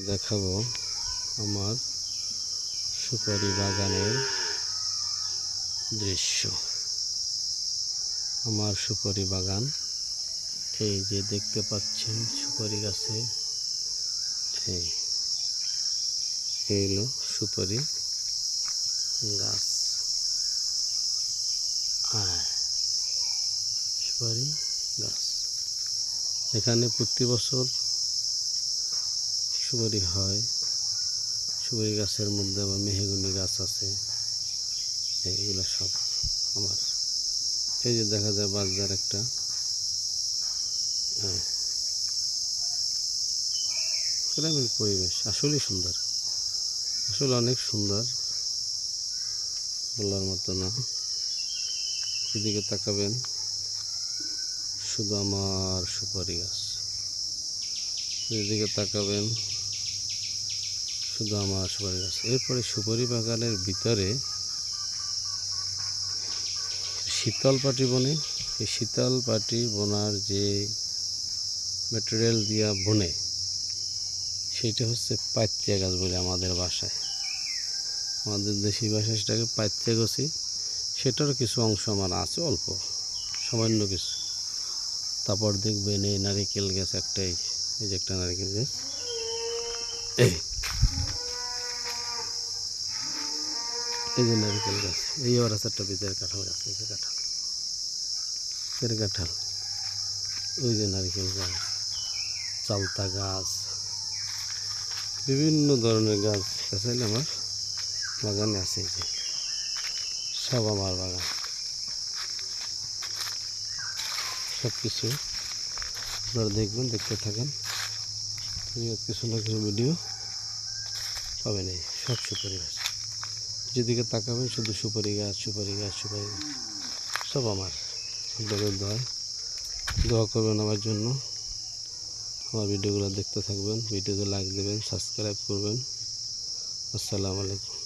দেখাবো আমার সুপারি বাগানের দৃশ্য। আমার সুপারি বাগান, এই যে দেখতে পাচ্ছেন সুপারি গাছে এই হলো সুপারি গাছ। আর সুপারি গাছ। এখানে প্রতি বছর সুপারি হয়। সুপারি গাছের মধ্যে আবার মেহেগুনি গাছ আছে। এইগুলো সব আমার। এই যে দেখা যায় বাজার একটা। হ্যাঁ। গ্রামীণ পরিবেশ আসলেই সুন্দর। আসলে অনেক সুন্দর। বলার মতো না। এদিকে তাকাবেন। শুধু আমার সুপারি গাছ। এদিকে তাকাবেন। শুধু আমার সুপারি গাছ এরপরে সুপারি বাগানের ভিতরে শীতল পাটি বনে, এই শীতল পাটি বোনার যে ম্যাটেরিয়াল দিয়া বনে, সেটা হচ্ছে পাইত্যা গাছ বলে আমাদের বাসায়। আমাদের দেশি ভাষায় সেটাকে পাইত্যা গছি সেটারও কিছু অংশ আমার আছে, অল্প, সামান্য কিছু। তারপর দেখবেন এই নারিকেল গাছ একটাই, এই যে একটা নারিকেল গাছ। এই এই যে নারিকেল গাছ, এই আবার আছে একটা ভিতরে কাঁঠাল গাছ, এই যে কাঁঠাল। ভিতরে কাঁঠাল, ওই যে নারিকেল গাছ, চালতা গাছ, বিভিন্ন ধরনের গাছ চাইলে আমার বাগানে আছে এই যে। সব আমার বাগান। সব কিছু আপনারা দেখবেন, দেখতে থাকেন। কিছু না কিছু ভিডিও পাবেন এই সব সুপারি গাছ যেদিকে তাকাবেন, শুধু সুপারি গাছ সুপারি গাছ সুপারি গাছ। সব আমার। আপনাদের দোয়া দোয়া করবেন আমার জন্য। আমার ভিডিওগুলো দেখতে থাকবেন, ভিডিওতে লাইক দেবেন সাবস্ক্রাইব করবেন। আসসালামু আলাইকুম।